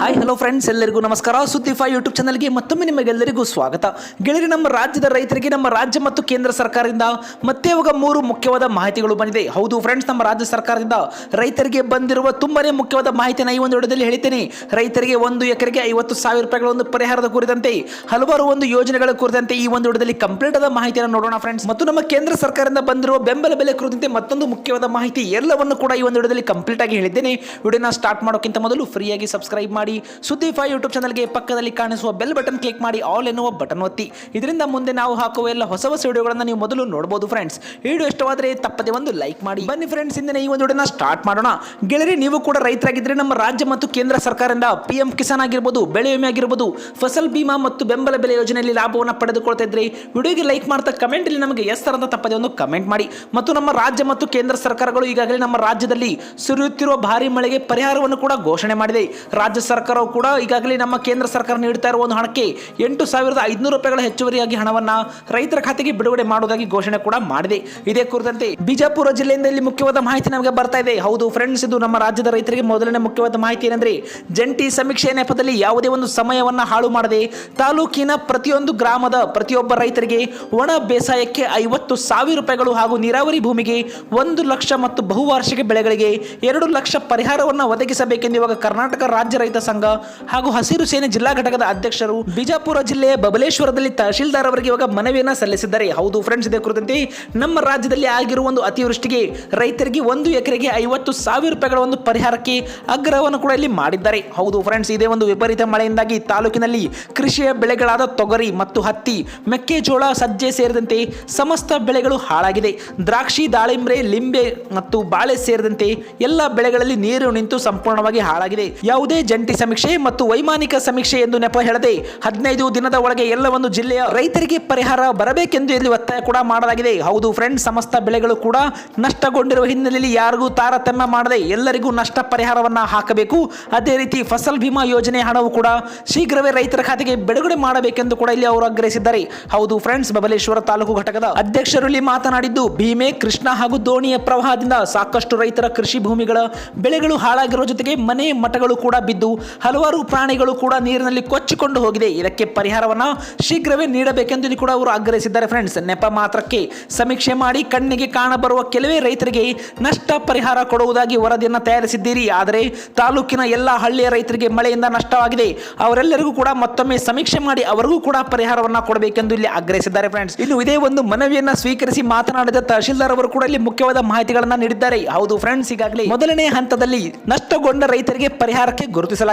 Hi hello friends ಎಲ್ಲರಿಗೂ ನಮಸ್ಕಾರ. ಸುದ್ದಿ ಫೈ ಯೂಟ್ಯೂಬ್ ಚಾನಲ್ಗೆ ಮತ್ತೊಮ್ಮೆ ನಿಮಗೆಲ್ಲರಿಗೂ ಸ್ವಾಗತ. ಗೆಳೆಯರು, ನಮ್ಮ ರಾಜ್ಯದ ರೈತರಿಗೆ, ನಮ್ಮ ರಾಜ್ಯ ಮತ್ತು ಕೇಂದ್ರ ಸರ್ಕಾರದಿಂದ ಮತ್ತೆ ಇವಾಗ ಮೂರು ಮುಖ್ಯವಾದ ಮಾಹಿತಿಗಳು ಬಂದಿದೆ. ಹೌದು ಫ್ರೆಂಡ್ಸ್ ನಮ್ಮ ರಾಜ್ಯ ಸರ್ಕಾರದಿಂದ ರೈತರಿಗೆ ಬಂದಿರುವ ತುಂಬನೇ ಮುಖ್ಯವಾದ ಮಾಹಿತಿಯನ್ನು ಈ ಒಂದು ವಿಡಿಯೋದಲ್ಲಿ ಹೇಳ್ತೇನೆ ರೈತರಿಗೆ ಒಂದು ಎಕರೆಗೆ ಐವತ್ತು ಸಾವಿರ ರೂಪಾಯಿಗಳ ಒಂದು ಪರಿಹಾರದ ಕುರಿತಂತೆ, ಹಲವಾರು ಒಂದು ಯೋಜನೆಗಳ ಕುರಿತಂತೆ ಈ ಒಂದು ವಿಡಿಯೋದಲ್ಲಿ ಕಂಪ್ಲೀಟ್ ಆದ ಮಾಹಿತಿಯನ್ನು ನೋಡೋಣ ಫ್ರೆಂಡ್ಸ್ ಮತ್ತು ನಮ್ಮ ಕೇಂದ್ರ ಸರ್ಕಾರದಿಂದ ಬಂದಿರುವ ಬೆಂಬಲ ಬೆಲೆ ಕುರಿತಂತೆ ಮತ್ತೊಂದು ಮುಖ್ಯವಾದ ಮಾಹಿತಿ ಎಲ್ಲವನ್ನು ಕೂಡ ಈ ಒಂದು ವಿಡಿಯೋದಲ್ಲಿ ಕಂಪ್ಲೀಟ್ ಆಗಿ ಹೇಳಿದ್ದೇನೆ. ವಿಡಿಯೋನ ಸ್ಟಾರ್ಟ್ ಮಾಡೋಕ್ಕಿಂತ ಮೊದಲು ಫ್ರೀಯಾಗಿ ಸಬ್ಸ್ಕ್ರೈಬ್ ಮಾಡಿ. ಸುದ್ದಿ ಫೈ ಯೂಟ್ಯೂಬ್ ಚಾನಲ್ಗೆ ಪಕ್ಕದಲ್ಲಿ ಕಾಣಿಸುವ ಬೆಲ್ ಬಟನ್ ಕ್ಲಿಕ್ ಮಾಡಿ, ಆಲ್ ಎನ್ನುವ ಬಟನ್ ಒತ್ತಿ. ಇದರಿಂದ ಮುಂದೆ ನಾವು ಹಾಕುವ ಎಲ್ಲ ಹೊಸ ಹೊಸ ವಿಡಿಯೋಗಳನ್ನು ನೀವು ಮೊದಲು ನೋಡಬಹುದು ಫ್ರೆಂಡ್ಸ್. ವಿಡಿಯೋ ಇಷ್ಟವಾದರೆ ತಪ್ಪದೆ ಒಂದು ಲೈಕ್ ಮಾಡಿ. ಬನ್ನಿ ಫ್ರೆಂಡ್ಸ್ ಇಂದ ಈ ಒಂದು ವಿಡಿಯೋನ ಸ್ಟಾರ್ಟ್ ಮಾಡೋಣ. ಗೆಳರಿ ನೀವು ಕೂಡ ರೈತರಾಗಿದ್ದರೆ ನಮ್ಮ ರಾಜ್ಯ ಮತ್ತು ಕೇಂದ್ರ ಸರ್ಕಾರದಿಂದ ಪಿ ಎಂ ಕಿಸಾನ್ ಆಗಿರ್ಬೋದು, ಬೆಳೆ ವಿಮೆ ಆಗಿರ್ಬೋದು, ಫಸಲ್ ಬಿಮಾ ಮತ್ತು ಬೆಂಬಲ ಬೆಲೆ ಯೋಜನೆಯಲ್ಲಿ ಲಾಭವನ್ನು ಪಡೆದುಕೊಳ್ತಾ ಇದ್ರಿ ವಿಡಿಯೋಗೆ ಲೈಕ್ ಮಾಡ್ತಾ ಕಮೆಂಟ್ ಅಲ್ಲಿ ನಮಗೆ ಎಸ್ ಅಂತ ತಪ್ಪದೆ ಒಂದು ಕಮೆಂಟ್ ಮಾಡಿ. ಮತ್ತು ನಮ್ಮ ರಾಜ್ಯ ಮತ್ತು ಕೇಂದ್ರ ಸರ್ಕಾರಗಳು ಈಗಾಗಲೇ ನಮ್ಮ ರಾಜ್ಯದಲ್ಲಿ ಸುರಿಯುತ್ತಿರುವ ಭಾರಿ ಮಳೆಗೆ ಪರಿಹಾರವನ್ನು ಕೂಡ ಘೋಷಣೆ ಮಾಡಿದೆ. ರಾಜ್ಯ ಸರ್ಕಾರವು ಕೂಡ ಈಗಾಗಲೇ ನಮ್ಮ ಕೇಂದ್ರ ಸರ್ಕಾರ ನೀಡುತ್ತಾ ಇರುವ ಒಂದು ಹಣಕ್ಕೆ ಎಂಟು ಸಾವಿರದ ಐದುನೂರು ರೂಪಾಯಿಗಳ ಹೆಚ್ಚುವರಿಯಾಗಿ ಹಣವನ್ನ ರೈತರ ಖಾತೆಗೆ ಬಿಡುಗಡೆ ಮಾಡುವುದಾಗಿ ಘೋಷಣೆ ಕೂಡ ಮಾಡಿದೆ. ಇದೇ ಕುರಿತಂತೆ ಬಿಜಾಪುರ ಜಿಲ್ಲೆಯಿಂದ ಇಲ್ಲಿ ಮುಖ್ಯವಾದ ಮಾಹಿತಿ ನಮಗೆ ಬರ್ತಾ ಇದೆ. ಹೌದು ಫ್ರೆಂಡ್ಸ್ ಇದು ನಮ್ಮ ರಾಜ್ಯದ ರೈತರಿಗೆ ಮೊದಲನೇ ಮುಖ್ಯವಾದ ಮಾಹಿತಿ ಏನಂದ್ರೆ ಜಂಟಿ ಸಮೀಕ್ಷೆ ನೆಪದಲ್ಲಿ ಯಾವುದೇ ಒಂದು ಸಮಯವನ್ನ ಹಾಳು ಮಾಡದೆ ತಾಲೂಕಿನ ಪ್ರತಿಯೊಂದು ಗ್ರಾಮದ ಪ್ರತಿಯೊಬ್ಬ ರೈತರಿಗೆ ಒಣ ಬೇಸಾಯಕ್ಕೆ ಐವತ್ತು ಸಾವಿರ ರೂಪಾಯಿಗಳು ಹಾಗೂ ನೀರಾವರಿ ಭೂಮಿಗೆ ಒಂದು ಲಕ್ಷ ಮತ್ತು ಬಹುವಾರ್ಷಿಕ ಬೆಳೆಗಳಿಗೆ ಎರಡು ಲಕ್ಷ ಪರಿಹಾರವನ್ನು ಒದಗಿಸಬೇಕೆಂದು ಇವಾಗ ಕರ್ನಾಟಕ ರಾಜ್ಯ ರೈತ ಸಂಘ ಹಾಗೂ ಹಸಿರು ಸೇನೆ ಜಿಲ್ಲಾ ಘಟಕದ ಅಧ್ಯಕ್ಷರು ಬಿಜಾಪುರ ಜಿಲ್ಲೆಯ ಬಬಲೇಶ್ವರದಲ್ಲಿ ತಹಶೀಲ್ದಾರ್ ಅವರಿಗೆ ಇವಾಗ ಮನವಿಯನ್ನ ಸಲ್ಲಿಸಿದ್ದಾರೆ. ಹೌದು ಫ್ರೆಂಡ್ಸ್ ಇದೇ ಕುರಿತಂತೆ ನಮ್ಮ ರಾಜ್ಯದಲ್ಲಿ ಆಗಿರುವ ಒಂದು ಅತಿವೃಷ್ಟಿಗೆ ರೈತರಿಗೆ ಒಂದು ಎಕರೆಗೆ ಐವತ್ತು ಸಾವಿರ ರೂಪಾಯಿಗಳ ಒಂದು ಪರಿಹಾರಕ್ಕೆ ಆಗ್ರಹವನ್ನು ಕೂಡ ಇಲ್ಲಿ ಮಾಡಿದ್ದಾರೆ. ಹೌದು ಫ್ರೆಂಡ್ಸ್ ಇದೇ ಒಂದು ವಿಪರೀತ ಮಳೆಯಿಂದಾಗಿ ತಾಲೂಕಿನಲ್ಲಿ ಕೃಷಿಯ ಬೆಳೆಗಳಾದ ತೊಗರಿ ಮತ್ತು ಹತ್ತಿ, ಮೆಕ್ಕೆಜೋಳ, ಸಜ್ಜೆ ಸೇರಿದಂತೆ ಸಮಸ್ತ ಬೆಳೆಗಳು ಹಾಳಾಗಿದೆ. ದ್ರಾಕ್ಷಿ ದಾಳಿಂಬೆ ಲಿಂಬೆ ಮತ್ತು ಬಾಳೆ ಸೇರಿದಂತೆ ಎಲ್ಲ ಬೆಳೆಗಳಲ್ಲಿ ನೀರು ನಿಂತು ಸಂಪೂರ್ಣವಾಗಿ ಹಾಳಾಗಿದೆ. ಯಾವುದೇ ಜಂಟಿ ಸಮೀಕ್ಷೆ ಮತ್ತು ವೈಮಾನಿಕ ಸಮೀಕ್ಷೆ ಎಂದು ನೆಪ ಹೇಳದೆ ಹದಿನೈದು ದಿನದ ಒಳಗೆ ಎಲ್ಲವನ್ನು ಜಿಲ್ಲೆಯ ರೈತರಿಗೆ ಪರಿಹಾರ ಬರಬೇಕೆಂದು ಇಲ್ಲಿ ಒತ್ತಾಯ ಕೂಡ ಮಾಡಲಾಗಿದೆ. ಹೌದು ಫ್ರೆಂಡ್ಸ್ ಸಮಸ್ತ ಬೆಳೆಗಳು ಕೂಡ ನಷ್ಟಗೊಂಡಿರುವ ಹಿನ್ನೆಲೆಯಲ್ಲಿ ಯಾರಿಗೂ ತಾರತಮ್ಯ ಮಾಡದೆ ಎಲ್ಲರಿಗೂ ನಷ್ಟ ಪರಿಹಾರವನ್ನು ಹಾಕಬೇಕು. ಅದೇ ರೀತಿ ಫಸಲ್ ಭೀಮಾ ಯೋಜನೆ ಹಣವು ಕೂಡ ಶೀಘ್ರವೇ ರೈತರ ಖಾತೆಗೆ ಬಿಡುಗಡೆ ಮಾಡಬೇಕೆಂದು ಕೂಡ ಇಲ್ಲಿ ಅವರು ಆಗ್ರಹಿಸಿದ್ದಾರೆ. ಹೌದು ಫ್ರೆಂಡ್ಸ್ ಬಬಲೇಶ್ವರ ತಾಲೂಕು ಘಟಕದ ಅಧ್ಯಕ್ಷರು ಇಲ್ಲಿ ಮಾತನಾಡಿದ್ದು, ಭೀಮೆ, ಕೃಷ್ಣ ಹಾಗೂ ದೋಣಿಯ ಪ್ರವಾಹದಿಂದ ಸಾಕಷ್ಟು ರೈತರ ಕೃಷಿ ಭೂಮಿಗಳ ಬೆಳೆಗಳು ಹಾಳಾಗಿರುವ ಜೊತೆಗೆ ಮನೆ ಮಠಗಳು ಕೂಡ ಬಿದ್ದು ಹಲವಾರು ಪ್ರಾಣಿಗಳು ಕೂಡ ನೀರಿನಲ್ಲಿ ಕೊಚ್ಚಿಕೊಂಡು ಹೋಗಿದೆ. ಇದಕ್ಕೆ ಪರಿಹಾರವನ್ನು ಶೀಘ್ರವೇ ನೀಡಬೇಕೆಂದು ಕೂಡ ಅವರು ಆಗ್ರಹಿಸಿದ್ದಾರೆ ಫ್ರೆಂಡ್ಸ್ ನೆಪ ಮಾತ್ರಕ್ಕೆ ಸಮೀಕ್ಷೆ ಮಾಡಿ ಕಣ್ಣಿಗೆ ಕಾಣಬರುವ ಕೆಲವೇ ರೈತರಿಗೆ ನಷ್ಟ ಪರಿಹಾರ ಕೊಡುವುದಾಗಿ ವರದಿಯನ್ನು ತಯಾರಿಸಿದ್ದೀರಿ. ಆದರೆ ತಾಲೂಕಿನ ಎಲ್ಲ ಹಳ್ಳಿಯ ರೈತರಿಗೆ ಮಳೆಯಿಂದ ನಷ್ಟವಾಗಿದೆ. ಅವರೆಲ್ಲರಿಗೂ ಕೂಡ ಮತ್ತೊಮ್ಮೆ ಸಮೀಕ್ಷೆ ಮಾಡಿ ಅವರಿಗೂ ಕೂಡ ಪರಿಹಾರವನ್ನು ಕೊಡಬೇಕೆಂದು ಇಲ್ಲಿ ಆಗ್ರಹಿಸಿದ್ದಾರೆ ಫ್ರೆಂಡ್ಸ್ ಇನ್ನು ಇದೇ ಒಂದು ಮನವಿಯನ್ನು ಸ್ವೀಕರಿಸಿ ಮಾತನಾಡಿದ ತಹಶೀಲ್ದಾರ್ ಅವರು ಕೂಡ ಇಲ್ಲಿ ಮುಖ್ಯವಾದ ಮಾಹಿತಿಗಳನ್ನು ನೀಡಿದ್ದಾರೆ. ಹೌದು ಫ್ರೆಂಡ್ಸ್ ಈಗಾಗಲೇ ಮೊದಲನೇ ಹಂತದಲ್ಲಿ ನಷ್ಟಗೊಂಡ ರೈತರಿಗೆ ಪರಿಹಾರಕ್ಕೆ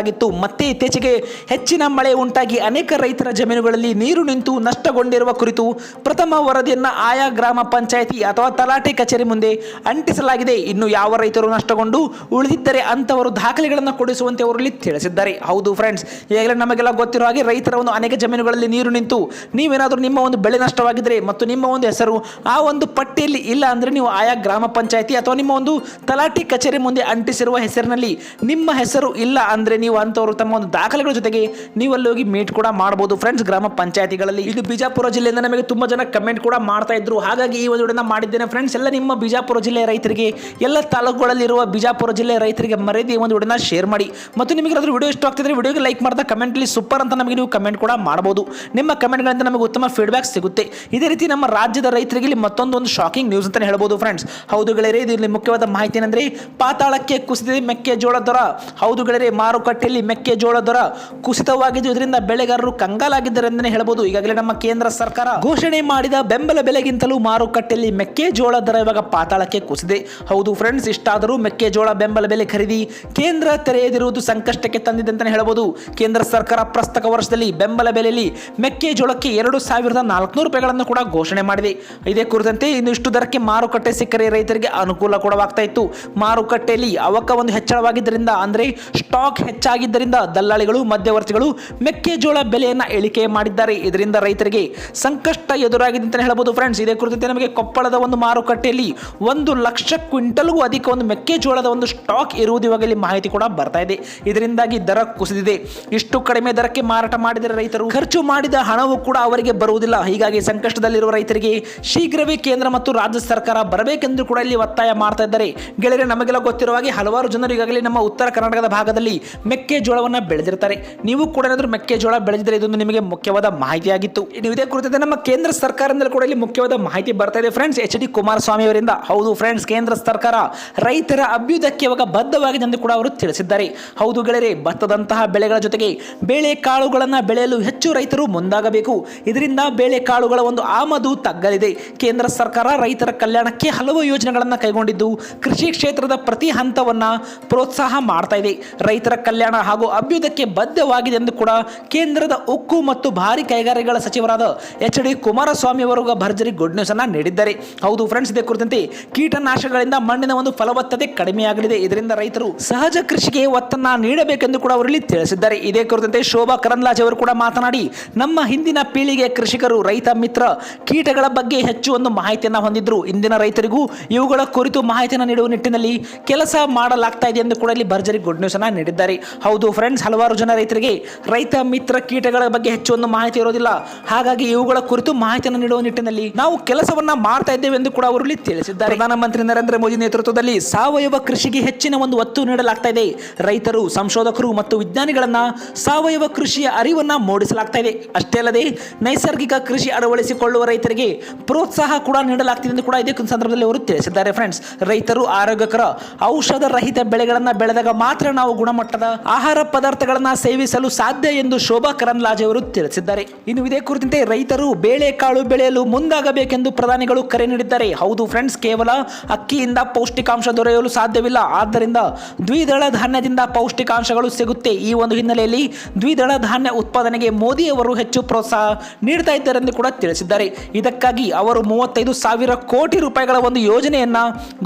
ಗುರುತಿಸಲಾಗಿತ್ತು ಮತ್ತೆ ಇತ್ತೀಚೆಗೆ ಹೆಚ್ಚಿನ ಮಳೆ ಉಂಟಾಗಿ ಅನೇಕ ರೈತರ ಜಮೀನುಗಳಲ್ಲಿ ನೀರು ನಿಂತು ನಷ್ಟಗೊಂಡಿರುವ ಕುರಿತು ಪ್ರಥಮ ವರದಿಯನ್ನು ಆಯಾ ಗ್ರಾಮ ಪಂಚಾಯಿತಿ ಅಥವಾ ತಲಾಟೆ ಕಚೇರಿ ಮುಂದೆ ಅಂಟಿಸಲಾಗಿದೆ. ಇನ್ನು ಯಾವ ರೈತರು ನಷ್ಟಗೊಂಡು ಉಳಿದಿದ್ದರೆ ಅಂತವರು ದಾಖಲೆಗಳನ್ನು ಕೊಡಿಸುವಂತೆ ಅವರಲ್ಲಿ ತಿಳಿಸಿದ್ದಾರೆ. ಹೌದು ಫ್ರೆಂಡ್ಸ್ ಈಗಾಗಲೇ ನಮಗೆಲ್ಲ ಗೊತ್ತಿರೋ ಹಾಗೆ ರೈತರ ಒಂದು ಅನೇಕ ಜಮೀನುಗಳಲ್ಲಿ ನೀರು ನಿಂತು ನೀವೇನಾದರೂ ನಿಮ್ಮ ಒಂದು ಬೆಳೆ ನಷ್ಟವಾಗಿದ್ದರೆ ಮತ್ತು ನಿಮ್ಮ ಒಂದು ಹೆಸರು ಆ ಒಂದು ಪಟ್ಟಿಯಲ್ಲಿ ಇಲ್ಲ ಅಂದರೆ ನೀವು ಆಯಾ ಗ್ರಾಮ ಪಂಚಾಯಿತಿ ಅಥವಾ ನಿಮ್ಮ ಒಂದು ತಲಾಟಿ ಕಚೇರಿ ಮುಂದೆ ಅಂಟಿಸಿರುವ ಹೆಸರಿನಲ್ಲಿ ನಿಮ್ಮ ಹೆಸರು ಇಲ್ಲ ಅಂದರೆ ನೀವು ಅಂಥವರು ತಮ್ಮ ಒಂದು ದಾಖಲೆಗಳ ಜೊತೆಗೆ ನೀವು ಅಲ್ಲಿ ಹೋಗಿ ಮೀಟ್ ಕೂಡ ಮಾಡಬಹುದು ಫ್ರೆಂಡ್ಸ್ ಗ್ರಾಮ ಪಂಚಾಯಿತಿಗಳಲ್ಲಿ ಇದು ಬಿಜಾಪುರ ಜಿಲ್ಲೆಯಿಂದ ನಮಗೆ ತುಂಬಾ ಜನ ಕಮೆಂಟ್ ಕೂಡ ಮಾಡ್ತಾ ಇದ್ರು. ಹಾಗಾಗಿ ಈ ಒಂದು ಮಾಡಿದ್ದೇನೆ. ಫ್ರೆಂಡ್ಸ್ ಎಲ್ಲ ನಿಮ್ಮ ಬಿಜಾಪುರ ಜಿಲ್ಲೆಯ ರೈತರಿಗೆ, ಎಲ್ಲ ತಾಲೂಕುಗಳಲ್ಲಿರುವ ಬಿಜಾಪುರ ಜಿಲ್ಲೆಯ ರೈತರಿಗೆ ಮರೆಯದೆ ಈ ಒಂದು ವಿಡಿಯೋನ ಶೇರ್ ಮಾಡಿ. ಮತ್ತು ನಿಮಗೆ ಅದ್ರ ವಿಡಿಯೋ ಇಷ್ಟ ಆಗ್ತಿದ್ರೆ ವಿಡಿಯೋಗೆ ಲೈಕ್ ಮಾಡ್ತಾ ಅಲ್ಲಿ ಸೂಪರ್ ಅಂತ ನಮಗೆ ನೀವು ಕಮೆಂಟ್ ಕೂಡ ಮಾಡಬಹುದು ನಿಮ್ಮ ಕಮೆಂಟ್ಗಳಿಂದ ನಮಗೆ ಉತ್ತಮ ಫೀಡ್ಬ್ಯಾಕ್ ಸಿಗುತ್ತೆ. ಇದೇ ರೀತಿ ನಮ್ಮ ರಾಜ್ಯದ ರೈತರಿಗೆ ಇಲ್ಲಿ ಮತ್ತೊಂದು ಶಾಕಿಂಗ್ ನ್ಯೂಸ್ ಅಂತ ಹೇಳ್ಬೋದು. ಫ್ರೆಂಡ್ಸ್ ಹೌದು ಗೆಳೆಯರೇ, ಇದು ಇಲ್ಲಿ ಮುಖ್ಯವಾದ ಮಾಹಿತಿ ಏನಂದ್ರೆ, ಪಾತಾಳಕ್ಕೆ ಕುಸಿದಿದೆ ಮೆಕ್ಕೆಜೋಳ ದರ. ಹೌದು ಗೆಳೆಯರೆ ಮಾರುಕಟ್ಟೆಯಲ್ಲಿ ಮೆಕ್ಕೆಜೋಳ ದರ ಕುಸಿತವಾಗಿದ್ದು ಇದರಿಂದ ಬೆಳೆಗಾರರು ಕಂಗಾಲಾಗಿದ್ದಾರೆ ಅಂತಲೇ ಹೇಳಬಹುದು. ಈಗಾಗಲೇ ನಮ್ಮ ಕೇಂದ್ರ ಸರ್ಕಾರ ಘೋಷಣೆ ಮಾಡಿದ ಬೆಂಬಲ ಬೆಲೆಗಿಂತಲೂ ಮಾರುಕಟ್ಟೆಯಲ್ಲಿ ಮೆಕ್ಕೆಜೋಳ ದರ ಇವಾಗ ಪಾತಾಳಕ್ಕೆ ಕುಸಿದೆ ಹೌದು ಫ್ರೆಂಡ್ಸ್ ಇಷ್ಟಾದರೂ ಮೆಕ್ಕೆಜೋಳ ಬೆಂಬಲ ಬೆಲೆ ಖರೀದಿ ಕೇಂದ್ರ ತೆರೆಯದಿರುವುದು ಸಂಕಷ್ಟಕ್ಕೆ ತಂದಿದೆ ಅಂತಲೇ ಹೇಳಬಹುದು. ಕೇಂದ್ರ ಸರ್ಕಾರ ಪ್ರಸ್ತಕ ವರ್ಷದಲ್ಲಿ ಬೆಂಬಲ ಬೆಲೆಯಲ್ಲಿ ಮೆಕ್ಕೆಜೋಳಕ್ಕೆ ಎರಡು ಸಾವಿರದ ನಾಲ್ಕುನೂರು ರೂಪಾಯಿಗಳನ್ನು ಕೂಡ ಘೋಷಣೆ ಮಾಡಿದೆ. ಇದೇ ಕುರಿತಂತೆ ಇನ್ನಿಷ್ಟು ದರಕ್ಕೆ ಮಾರುಕಟ್ಟೆ ಸಿಕ್ಕರೆ ರೈತರಿಗೆ ಅನುಕೂಲ ಕೂಡವಾಗ್ತಾ ಇತ್ತು. ಮಾರುಕಟ್ಟೆಯಲ್ಲಿ ಅವಕ ಒಂದು ಹೆಚ್ಚಳವಾಗಿದ್ದರಿಂದ ಅಂದರೆ ಸ್ಟಾಕ್ ಹೆಚ್ಚಾಗಿದ್ದರಿಂದ ದಲ್ಲಾಳಿಗಳು, ಮಧ್ಯವರ್ತಿಗಳು ಮೆಕ್ಕೆಜೋಳ ಬೆಲೆಯನ್ನು ಇಳಿಕೆ ಮಾಡಿದ್ದಾರೆ. ಇದರಿಂದ ರೈತರಿಗೆ ಸಂಕಷ್ಟ ಎದುರಾಗಿದೆ ಅಂತ ಹೇಳಬಹುದು ಫ್ರೆಂಡ್ಸ್ ಇದೇ ಕುರಿತಂತೆ ನಮಗೆ ಕೊಪ್ಪಳದ ಒಂದು ಮಾರುಕಟ್ಟೆಯಲ್ಲಿ ಒಂದು ಲಕ್ಷ ಕ್ವಿಂಟಲ್ಗೂ ಅಧಿಕ ಒಂದು ಮೆಕ್ಕೆಜೋಳದ ಒಂದು ಸ್ಟಾಕ್ ಇರುವುದು ಇವಾಗ ಇಲ್ಲಿ ಮಾಹಿತಿ ಕೂಡ ಬರ್ತಾ ಇದೆ. ಇದರಿಂದಾಗಿ ದರ ಕುಸಿದಿದೆ. ಇಷ್ಟು ಕಡಿಮೆ ದರಕ್ಕೆ ಮಾರಾಟ ಮಾಡಿದರೆ ರೈತರು ಖರ್ಚು ಮಾಡಿದ ಹಣವು ಕೂಡ ಅವರಿಗೆ ಬರುವುದಿಲ್ಲ. ಹೀಗಾಗಿ ಸಂಕಷ್ಟದಲ್ಲಿರುವ ರೈತರಿಗೆ ಶೀಘ್ರವೇ ಕೇಂದ್ರ ಮತ್ತು ರಾಜ್ಯ ಸರ್ಕಾರ ಬರಬೇಕೆಂದು ಕೂಡ ಇಲ್ಲಿ ಒತ್ತಾಯ ಮಾಡ್ತಾ ಇದ್ದಾರೆ. ಗೆಳೆಯರೆ, ನಮಗೆಲ್ಲ ಗೊತ್ತಿರುವ ಹಾಗೆ ಹಲವಾರು ಜನರು ಈಗಾಗಲೇ ನಮ್ಮ ಉತ್ತರ ಕರ್ನಾಟಕದ ಭಾಗದಲ್ಲಿ ಮೆಕ್ಕೆಜೋಳವನ್ನ ಬೆಳೆದಿರ್ತಾರೆ ನೀವು ಕೂಡ ಏನಾದರೂ ಮೆಕ್ಕೆಜೋಳ ಬೆಳೆದಿದ್ರೆ ಇದೊಂದು ನಿಮಗೆ ಮುಖ್ಯವಾದ ಮಾಹಿತಿಯಾಗಿತ್ತು. ನೀವು ಇದೇ ಕುರಿತಂತೆ ನಮ್ಮ ಕೇಂದ್ರ ಸರ್ಕಾರದಿಂದ ಕೂಡ ಇಲ್ಲಿ ಮುಖ್ಯವಾದ ಮಾಹಿತಿ ಬರ್ತಾ ಇದೆ ಫ್ರೆಂಡ್ಸ್ ಎಚ್ ಡಿ ಕುಮಾರಸ್ವಾಮಿ ಅವರಿಂದ. ಹೌದು ಫ್ರೆಂಡ್ಸ್ ಕೇಂದ್ರ ಸರ್ಕಾರ ರೈತರ ಅಭ್ಯುದಯಕ್ಕೆ ಇವಾಗ ಬದ್ಧವಾಗಿದೆ ಎಂದು ಕೂಡ ಅವರು ತಿಳಿಸಿದ್ದಾರೆ. ಹೌದು ಗೆಳೆಯರೆ, ಭತ್ತದಂತಹ ಬೆಳೆಗಳ ಜೊತೆಗೆ ಬೇಳೆ ಕಾಳುಗಳನ್ನು ಬೆಳೆಯಲು ಹೆಚ್ಚು ರೈತರು ಮುಂದಾಗಬೇಕು. ಇದರಿಂದ ಬೇಳೆ ಕಾಳುಗಳ ಒಂದು ಆಮದು ತಗ್ಗಲಿದೆ. ಕೇಂದ್ರ ಸರ್ಕಾರ ರೈತರ ಕಲ್ಯಾಣಕ್ಕೆ ಹಲವು ಯೋಜನೆಗಳನ್ನು ಕೈಗೊಂಡಿದ್ದು, ಕೃಷಿ ಕ್ಷೇತ್ರದ ಪ್ರತಿ ಹಂತವನ್ನ ಪ್ರೋತ್ಸಾಹ ಮಾಡ್ತಾ ಇದೆ. ರೈತರ ಕಲ್ಯಾಣ ಹಾಗೂ ಅಭ್ಯುದಯಕ್ಕೆ ಬದ್ಧವಾಗಿದೆ ಎಂದು ಕೂಡ ಕೇಂದ್ರದ ಉಕ್ಕು ಮತ್ತು ಭಾರಿ ಕೈಗಾರಿಕೆಗಳ ಸಚಿವರಾದ ಎಚ್ ಡಿ ಕುಮಾರಸ್ವಾಮಿ ಅವರು ಭರ್ಜರಿ ಗುಡ್ ನ್ಯೂಸ್ ಅನ್ನು ನೀಡಿದ್ದಾರೆ. ಹೌದು ಫ್ರೆಂಡ್ಸ್ ಇದೇ ಕುರಿತಂತೆ ಕೀಟನಾಶಕಗಳಿಂದ ಮಣ್ಣಿನ ಒಂದು ಫಲವತ್ತತೆ ಕಡಿಮೆಯಾಗಲಿದೆ. ಇದರಿಂದ ರೈತರು ಸಹಜ ಕೃಷಿಗೆ ಒತ್ತನ್ನ ನೀಡಬೇಕೆಂದು ಕೂಡ ಅವರಲ್ಲಿ ತಿಳಿಸಿದ್ದಾರೆ. ಇದೇ ಕುರಿತಂತೆ ಶೋಭಾ ಕರಂದ್ಲಾಜ್ ಅವರು ಕೂಡ ಮಾತನಾಡಿ, ನಮ್ಮ ಹಿಂದಿನ ಪೀಳಿಗೆ ಕೃಷಿಕರು, ರೈತ ಮಿತ್ರ ಕೀಟಗಳ ಬಗ್ಗೆ ಹೆಚ್ಚು ಒಂದು ಮಾಹಿತಿಯನ್ನು ಹೊಂದಿದ್ರು. ಇಂದಿನ ರೈತರಿಗೂ ಇವುಗಳ ಕುರಿತು ಮಾಹಿತಿಯನ್ನು ನೀಡುವ ನಿಟ್ಟಿನಲ್ಲಿ ಕೆಲಸ ಮಾಡಲಾಗ್ತಾ ಇದೆ ಎಂದು ಕೂಡ ಇಲ್ಲಿ ಭರ್ಜರಿ ಗುಡ್ ನ್ಯೂಸ್ ಅನ್ನು ನೀಡಿದ್ದಾರೆ. ಹೌದು ಫ್ರೆಂಡ್ಸ್ ಹಲವಾರು ಜನ ರೈತರಿಗೆ ರೈತ ಮಿತ್ರ ಕೀಟಗಳ ಬಗ್ಗೆ ಹೆಚ್ಚು ಒಂದು ಮಾಹಿತಿ ಇರೋದಿಲ್ಲ. ಹಾಗಾಗಿ ಇವುಗಳ ಕುರಿತು ಮಾಹಿತಿಯನ್ನು ನೀಡುವ ನಿಟ್ಟಿನಲ್ಲಿ ನಾವು ಕೆಲಸವನ್ನ ಮಾಡ್ತಾ ಇದ್ದೇವೆ ಎಂದು ಕೂಡ ಅವರು ತಿಳಿಸಿದ್ದಾರೆ. ಪ್ರಧಾನಮಂತ್ರಿ ನರೇಂದ್ರ ಮೋದಿ ನೇತೃತ್ವದಲ್ಲಿ ಸಾವಯವ ಕೃಷಿಗೆ ಹೆಚ್ಚಿನ ಒಂದು ಒತ್ತು ನೀಡಲಾಗ್ತಾ ಇದೆ. ರೈತರು, ಸಂಶೋಧಕರು ಮತ್ತು ವಿಜ್ಞಾನಿಗಳನ್ನ ಸಾವಯವ ಕೃಷಿಯ ಅರಿವನ್ನ ಮೂಡಿಸಲಾಗ್ತಾ ಇದೆ. ಅಷ್ಟೇ ಅಲ್ಲದೆ ನೈಸರ್ಗಿಕ ಕೃಷಿ ಅಳವಡಿಸಿಕೊಳ್ಳುವ ರೈತರಿಗೆ ಪ್ರೋತ್ಸಾಹ ಕೂಡ ನೀಡಲಾಗ್ತಿದೆ ಎಂದು ಕೂಡ ಇದೇ ಸಂದರ್ಭದಲ್ಲಿ ಅವರು ತಿಳಿಸಿದ್ದಾರೆ. ಫ್ರೆಂಡ್ಸ್ ರೈತರು, ಆರೋಗ್ಯಕರ ಔಷಧ ರಹಿತ ಬೆಳೆಗಳನ್ನು ಬೆಳೆದಾಗ ಮಾತ್ರ ನಾವು ಗುಣಮಟ್ಟದ ಆಹಾರ ಪದಾರ್ಥಗಳನ್ನು ಸೇವಿಸಲು ಸಾಧ್ಯ ಎಂದು ಶೋಭಾ ಕರಂದ್ಲಾಜೆ ಅವರು ತಿಳಿಸಿದ್ದಾರೆ. ಇನ್ನು ಇದೇ ಕುರಿತಂತೆ ರೈತರು ಬೇಳೆಕಾಳು ಬೆಳೆಯಲು ಮುಂದಾಗಬೇಕೆಂದು ಪ್ರಧಾನಿಗಳು ಕರೆ ನೀಡಿದ್ದಾರೆ. ಹೌದು ಫ್ರೆಂಡ್ಸ್, ಕೇವಲ ಅಕ್ಕಿಯಿಂದ ಪೌಷ್ಟಿಕಾಂಶ ದೊರೆಯಲು ಸಾಧ್ಯವಿಲ್ಲ. ಆದ್ದರಿಂದ ದ್ವಿದಳ ಧಾನ್ಯದಿಂದ ಪೌಷ್ಟಿಕಾಂಶಗಳು ಸಿಗುತ್ತೆ. ಈ ಒಂದು ಹಿನ್ನೆಲೆಯಲ್ಲಿ ದ್ವಿದಳ ಧಾನ್ಯ ಉತ್ಪಾದನೆಗೆ ಮೋದಿ ಅವರು ಹೆಚ್ಚು ಪ್ರೋತ್ಸಾಹ ನೀಡ್ತಾ ಇದ್ದಾರೆ ಎಂದು ಕೂಡ ತಿಳಿಸಿದ್ದಾರೆ. ಇದಕ್ಕಾಗಿ ಅವರು ಮೂವತ್ತೈದು ಸಾವಿರ ಕೋಟಿ ರೂಪಾಯಿಗಳ ಒಂದು ಯೋಜನೆಯನ್ನ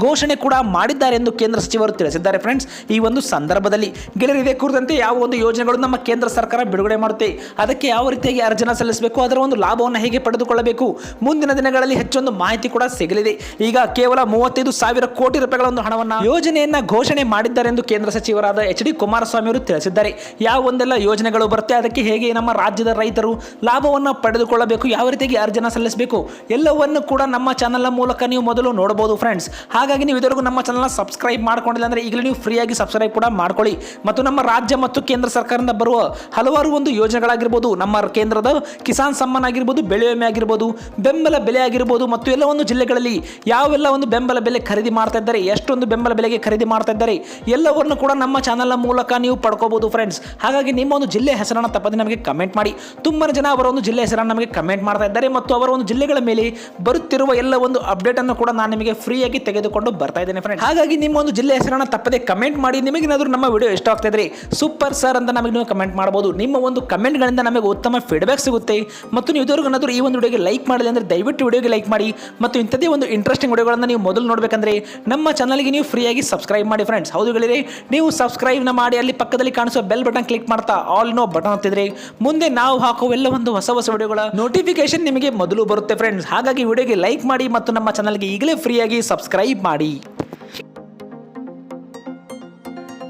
ಘೋಷಣೆ ಕೂಡ ಮಾಡಿದ್ದಾರೆ ಎಂದು ಕೇಂದ್ರ ಸಚಿವರು ತಿಳಿಸಿದ್ದಾರೆ. ಫ್ರೆಂಡ್ಸ್, ಈ ಒಂದು ಸಂದರ್ಭದಲ್ಲಿ ಗೆಳೆಯರು ಇದೇ ಕುರಿತಂತೆ ಯಾವ ಒಂದು ಯೋಜನೆಗಳು ನಮ್ಮ ಕೇಂದ್ರ ಸರ್ಕಾರ ಬಿಡುಗಡೆ ಮಾಡುತ್ತೆ? ಅದಕ್ಕೆ ಯಾವ ರೀತಿಯಾಗಿ ಅರ್ಜನ ಸಲ್ಲಿಸಬೇಕು? ಅದರ ಒಂದು ಲಾಭವನ್ನು ಹೇಗೆ ಪಡೆದುಕೊಳ್ಳಬೇಕು? ಮುಂದಿನ ದಿನಗಳಲ್ಲಿ ಹೆಚ್ಚೊಂದು ಮಾಹಿತಿ ಕೂಡ ಸಿಗಲಿದೆ. ಈಗ ಕೇವಲ ಮೂವತ್ತೈದು ಸಾವಿರ ಕೋಟಿ ರೂಪಾಯಿಗಳ ಒಂದು ಹಣವನ್ನು ಯೋಜನೆಯನ್ನ ಘೋಷಣೆ ಮಾಡಿದ್ದಾರೆ ಎಂದು ಕೇಂದ್ರ ಸಚಿವರಾದ ಎಚ್ ಡಿ ಕುಮಾರಸ್ವಾಮಿ ಅವರು ತಿಳಿಸಿದ್ದಾರೆ. ಯಾವ ಒಂದೆಲ್ಲ ಯೋಜನೆಗಳು ಬರುತ್ತೆ? ಅದಕ್ಕೆ ಹೇಗೆ ನಮ್ಮ ರಾಜ್ಯದ ರೈತರು ಲಾಭವನ್ನು ಪಡೆದುಕೊಳ್ಳಬೇಕು? ಯಾವ ರೀತಿಯಾಗಿ ಅರ್ಜನ ಸಲ್ಲಿಸಬೇಕು? ಎಲ್ಲವನ್ನು ಕೂಡ ನಮ್ಮ ಚಾನಲ್ನ ಮೂಲಕ ನೀವು ಮೊದಲು ನೋಡಬಹುದು ಫ್ರೆಂಡ್ಸ್ ಹಾಗಾಗಿ ನೀವು ಇದರಗೂ ನಮ್ಮ ಚಾನಲ್ನ ಸಬ್ಸ್ಕ್ರೈಬ್ ಮಾಡ್ಕೊಂಡಿಲ್ಲ ಅಂದರೆ ಈಗಲೇ ನೀವು ಫ್ರೀಯಾಗಿ ಸಬ್ಸ್ಕ್ರೈಬ್ ಕೂಡ ಮಾಡ್ಕೊಳ್ಳಿ. ಮತ್ತು ನಮ್ಮ ರಾಜ್ಯ ಮತ್ತು ಕೇಂದ್ರ ಸರ್ಕಾರದಿಂದ ಬರುವ ಹಲವಾರು ಒಂದು ಯೋಜನೆಗಳಾಗಿರ್ಬೋದು, ನಮ್ಮ ಕೇಂದ್ರದ ಕಿಸಾನ್ ಸಮ್ಮಾನ್ ಆಗಿರ್ಬೋದು, ಬೆಳೆ ವಿಮೆ ಆಗಿರ್ಬೋದು, ಬೆಂಬಲ ಬೆಲೆ ಆಗಿರ್ಬೋದು ಮತ್ತು ಎಲ್ಲ ಒಂದು ಜಿಲ್ಲೆಗಳಲ್ಲಿ ಯಾವೆಲ್ಲ ಒಂದು ಬೆಂಬಲ ಬೆಲೆ ಖರೀದಿ ಮಾಡ್ತಾ ಇದ್ದಾರೆ, ಎಷ್ಟೊಂದು ಬೆಂಬಲ ಬೆಲೆಗೆ ಖರೀದಿ ಮಾಡ್ತಾ ಇದ್ದಾರೆ, ಎಲ್ಲವನ್ನು ಕೂಡ ನಮ್ಮ ಚಾನಲ್ನ ಮೂಲಕ ನೀವು ಪಡ್ಕೋಬಹುದು ಫ್ರೆಂಡ್ಸ್ ಹಾಗಾಗಿ ನಿಮ್ಮ ಒಂದು ಜಿಲ್ಲೆ ಹೆಸರನ್ನು ತಪ್ಪದೆ ನಮಗೆ ಕಮೆಂಟ್ ಮಾಡಿ. ತುಂಬಾ ಜನ ಅವರ ಒಂದು ಜಿಲ್ಲೆ ಹೆಸರನ್ನು ನಮಗೆ ಕಮೆಂಟ್ ಮಾಡ್ತಾ ಇದ್ದಾರೆ ಮತ್ತು ಅವರ ಒಂದು ಜಿಲ್ಲೆಗಳ ಮೇಲೆ ಬರುತ್ತಿರುವ ಎಲ್ಲ ಒಂದು ಅಪ್ಡೇಟ್ ಅನ್ನು ಕೂಡ ನಾನು ನಿಮಗೆ ಫ್ರೀಯಾಗಿ ತೆಗೆದುಕೊಂಡು ಬರ್ತಾ ಇದ್ದೇನೆ ಫ್ರೆಂಡ್ಸ್ ಹಾಗಾಗಿ ನಿಮ್ಮ ಒಂದು ಜಿಲ್ಲೆ ಹೆಸರನ್ನು ತಪ್ಪದೆ ಕಮೆಂಟ್ ಮಾಡಿ, ನಿಮಗೇನಾದರೂ ನಮ್ಮ ವಿಡಿಯೋ ಇಷ್ಟ ಆಗ್ತಾ ಇದ್ರೆ ಸೂಪರ್ ಸರ್ ಅಂತ ನಮಗೆ ನೀವು ಕಮೆಂಟ್ ಮಾಡ್ಬೋದು. ನಿಮ್ಮ ಒಂದು ಕಮೆಂಟ್ಗಳಿಂದ ನಮಗೆ ಉತ್ತಮ ಫೀಡ್ಬ್ಯಾಕ್ ಸಿಗುತ್ತೆ. ಮತ್ತು ನೀವು ಇದುವರೆಗೂ ಏನಾದರೂ ಈ ಒಂದು ವಿಡಿಯೋಗೆ ಲೈಕ್ ಮಾಡಿದೆ ಅಂದರೆ ದಯವಿಟ್ಟು ವಿಡಿಯೋಗೆ ಲೈಕ್ ಮಾಡಿ. ಮತ್ತು ಇಂಥದ್ದೇ ಒಂದು ಇಂಟ್ರೆಸ್ಟಿಂಗ್ ವಿಡಿಯೋಗಳನ್ನು ನೀವು ಮೊದಲು ನೋಡಬೇಕಂದ್ರೆ ನಮ್ಮ ಚಾನಲ್ಗೆ ನೀವು ಫ್ರೀಯಾಗಿ ಸಬ್ಸ್ಕ್ರೈಬ್ ಮಾಡಿ ಫ್ರೆಂಡ್ಸ್ ಹೌದು ಹೇಳಿದರೆ ನೀವು ಸಬ್ಸ್ಕ್ರೈಬ್ನ ಮಾಡಿ ಅಲ್ಲಿ ಪಕ್ಕದಲ್ಲಿ ಕಾಣಿಸುವ ಬೆಲ್ ಬಟನ್ ಕ್ಲಿಕ್ ಮಾಡ್ತಾ ಆಲ್ ನೋ ಬಟನ್ ಅಂತಿದ್ರೆ ಮುಂದೆ ನಾವು ಹಾಕುವ ಎಲ್ಲ ಒಂದು ಹೊಸ ಹೊಸ ವಿಡಿಯೋಗಳ ನೋಟಿಫಿಕೇಶನ್ ನಿಮಗೆ ಮೊದಲು ಬರುತ್ತೆ ಫ್ರೆಂಡ್ಸ್ ಹಾಗಾಗಿ ವಿಡಿಯೋಗೆ ಲೈಕ್ ಮಾಡಿ ಮತ್ತು ನಮ್ಮ ಚಾನಲ್ಗೆ ಈಗಲೇ ಫ್ರೀಯಾಗಿ ಸಬ್ಸ್ಕ್ರೈಬ್ ಮಾಡಿ.